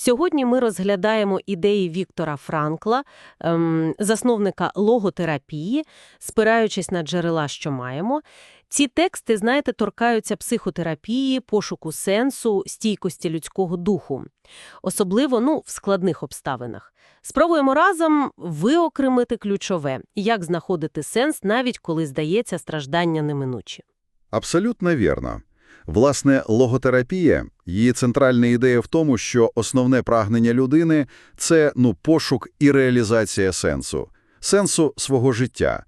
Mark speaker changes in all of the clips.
Speaker 1: Сьогодні ми розглядаємо ідеї Віктора Франкла, ем, засновника логотерапії, спираючись на джерела, що маємо. Ці тексти, знаєте, торкаються психотерапії, пошуку сенсу, стійкості людського духу. Особливо, ну, в складних обставинах. Спробуємо разом виокремити ключове, як знаходити сенс, навіть коли здається страждання неминучі.
Speaker 2: Абсолютно вірно. Власне, логотерапія, її центральна ідея в тому, що основне прагнення людини – це ну, пошук і реалізація сенсу, сенсу свого життя.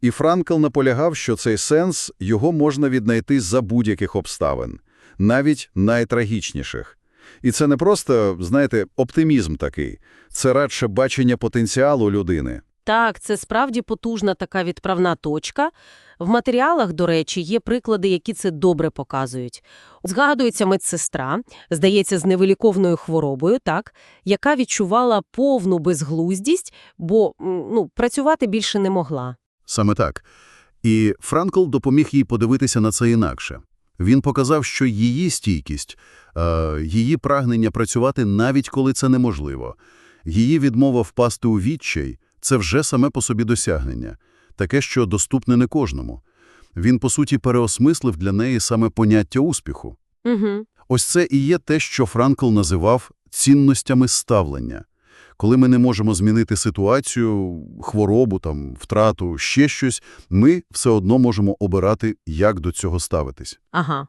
Speaker 2: І Франкл наполягав, що цей сенс його можна віднайти за будь-яких обставин, навіть найтрагічніших. І це не просто, знаєте, оптимізм такий, це радше бачення потенціалу людини.
Speaker 1: Так, це справді потужна така відправна точка. В матеріалах, до речі, є приклади, які це добре показують. Згадується медсестра, здається, з невиліковною хворобою, так, яка відчувала повну безглуздість, бо ну, працювати більше не могла.
Speaker 3: Саме так. І Франкл допоміг їй подивитися на це інакше. Він показав, що її стійкість, е, її прагнення працювати навіть коли це неможливо, її відмова впасти у відчай – це вже саме по собі досягнення, таке, що доступне не кожному. Він, по суті, переосмислив для неї саме поняття успіху.
Speaker 1: Угу.
Speaker 3: Ось це і є те, що Франкл називав цінностями ставлення. Коли ми не можемо змінити ситуацію, хворобу, там, втрату, ще щось, ми все одно можемо обирати, як до цього ставитись.
Speaker 1: Ага.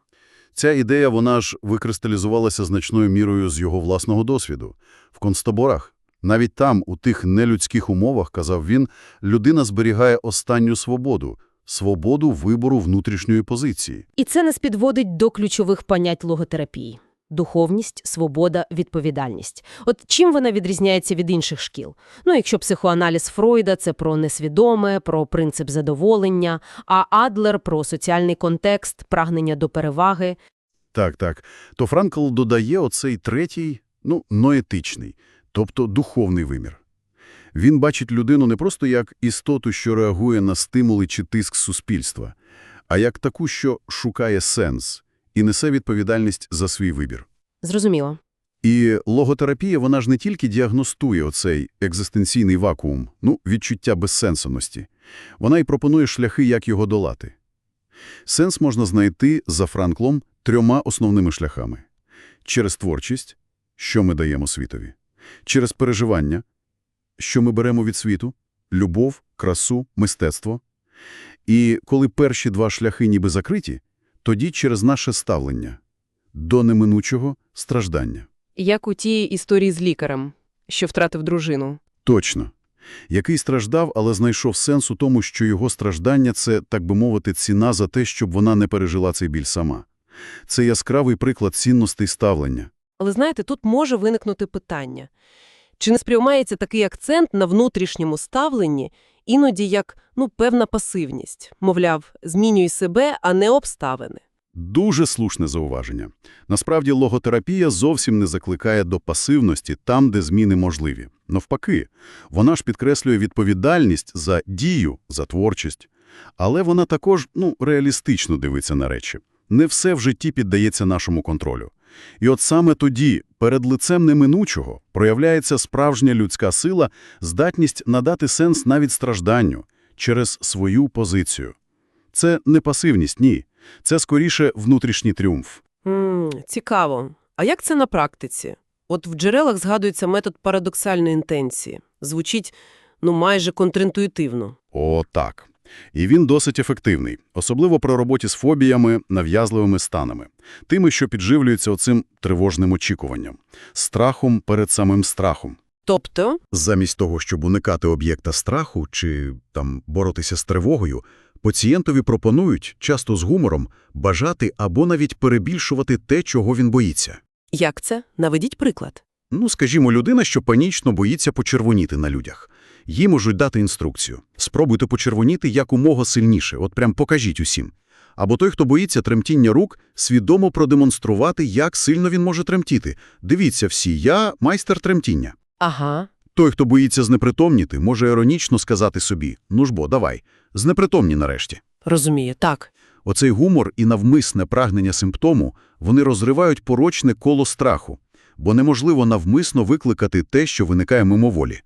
Speaker 3: Ця ідея, вона ж викристалізувалася значною мірою з його власного досвіду. В концтаборах. Навіть там, у тих нелюдських умовах, казав він, людина зберігає останню свободу – свободу вибору внутрішньої позиції.
Speaker 1: І це нас підводить до ключових понять логотерапії. Духовність, свобода, відповідальність. От чим вона відрізняється від інших шкіл? Ну, якщо психоаналіз Фройда – це про несвідоме, про принцип задоволення, а Адлер – про соціальний контекст, прагнення до переваги.
Speaker 3: Так, так. То Франкл додає оцей третій, ну, ноетичний, тобто духовний вимір. Він бачить людину не просто як істоту, що реагує на стимули чи тиск суспільства, а як таку, що шукає сенс і несе відповідальність за свій вибір.
Speaker 1: Зрозуміло.
Speaker 3: І логотерапія, вона ж не тільки діагностує оцей екзистенційний вакуум, ну, відчуття безсенсовності. Вона й пропонує шляхи, як його долати. Сенс можна знайти, за Франклом, трьома основними шляхами. Через творчість, що ми даємо світові. Через переживання, що ми беремо від світу, любов, красу, мистецтво. І коли перші два шляхи ніби закриті, тоді через наше ставлення до неминучого страждання.
Speaker 4: Як у тій історії з лікарем, що втратив дружину.
Speaker 3: Точно. Який страждав, але знайшов сенс у тому, що його страждання – це, так би мовити, ціна за те, щоб вона не пережила цей біль сама. Це яскравий приклад цінностей ставлення.
Speaker 4: Але знаєте, тут може виникнути питання. Чи не сприймається такий акцент на внутрішньому ставленні іноді як, ну, певна пасивність? Мовляв, змінюй себе, а не обставини.
Speaker 3: Дуже слушне зауваження. Насправді, логотерапія зовсім не закликає до пасивності там, де зміни можливі. Навпаки, вона ж підкреслює відповідальність за дію, за творчість. Але вона також, ну, реалістично дивиться на речі. Не все в житті піддається нашому контролю. І от саме тоді, перед лицем неминучого, проявляється справжня людська сила, здатність надати сенс навіть стражданню через свою позицію. Це не пасивність, ні. Це скоріше внутрішній тріумф.
Speaker 4: М, цікаво. А як це на практиці? От в джерелах згадується метод парадоксальної інтенції. Звучить, ну, майже контрінтуїтивно.
Speaker 3: О, так. І він досить ефективний, особливо при роботі з фобіями, нав'язливими станами, тими, що підживлюються оцим тривожним очікуванням, страхом перед самим страхом.
Speaker 4: Тобто,
Speaker 3: Замість того, щоб уникати об'єкта страху чи там боротися з тривогою, пацієнтові пропонують, часто з гумором, бажати або навіть перебільшувати те, чого він боїться.
Speaker 4: як це? Наведіть приклад.
Speaker 3: Ну, скажімо, людина, що панічно боїться почервоніти на людях. Їй можуть дати інструкцію. Спробуйте почервоніти якомога сильніше, от прям покажіть усім. Або той, хто боїться тремтіння рук, свідомо продемонструвати, як сильно він може тремтіти. Дивіться всі, я майстер тремтіння.
Speaker 4: Ага.
Speaker 3: Той, хто боїться знепритомніти, може іронічно сказати собі «Ну ж бо, давай, знепритомні нарешті».
Speaker 4: Розумію, так.
Speaker 3: Оцей гумор і навмисне прагнення симптому, вони розривають порочне коло страху. бо неможливо навмисно викликати те, що виникає мимоволі.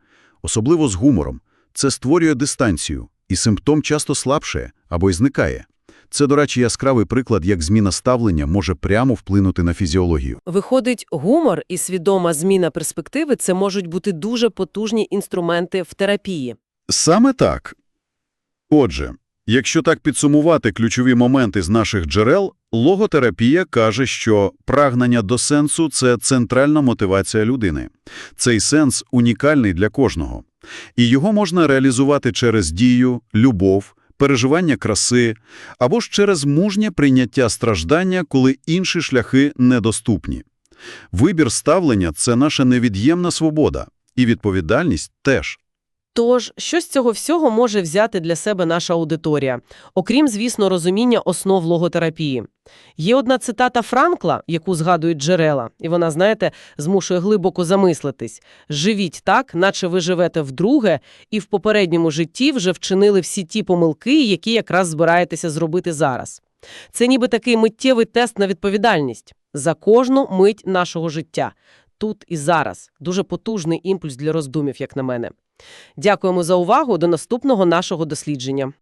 Speaker 3: Особливо з гумором. Це створює дистанцію, і симптом часто слабшає або й зникає. Це, до речі, яскравий приклад, як зміна ставлення може прямо вплинути на фізіологію.
Speaker 4: Виходить, гумор і свідома зміна перспективи – це можуть бути дуже потужні інструменти в терапії.
Speaker 3: Саме так. Отже, якщо так підсумувати ключові моменти з наших джерел, логотерапія каже, що прагнення до сенсу – це центральна мотивація людини. Цей сенс унікальний для кожного. І його можна реалізувати через дію, любов, переживання краси, або ж через мужнє прийняття страждання, коли інші шляхи недоступні. Вибір ставлення – це наша невід'ємна свобода. І відповідальність теж.
Speaker 4: Тож, що з цього всього може взяти для себе наша аудиторія? Окрім, звісно, розуміння основ логотерапії. Є одна цитата Франкла, яку згадують джерела, і вона, знаєте, змушує глибоко замислитись. «Живіть так, наче ви живете вдруге, і в попередньому житті вже вчинили всі ті помилки, які якраз збираєтеся зробити зараз». Це ніби такий миттєвий тест на відповідальність за кожну мить нашого життя. Тут і зараз. Дуже потужний імпульс для роздумів, як на мене. Дякуємо за увагу. До наступного нашого дослідження.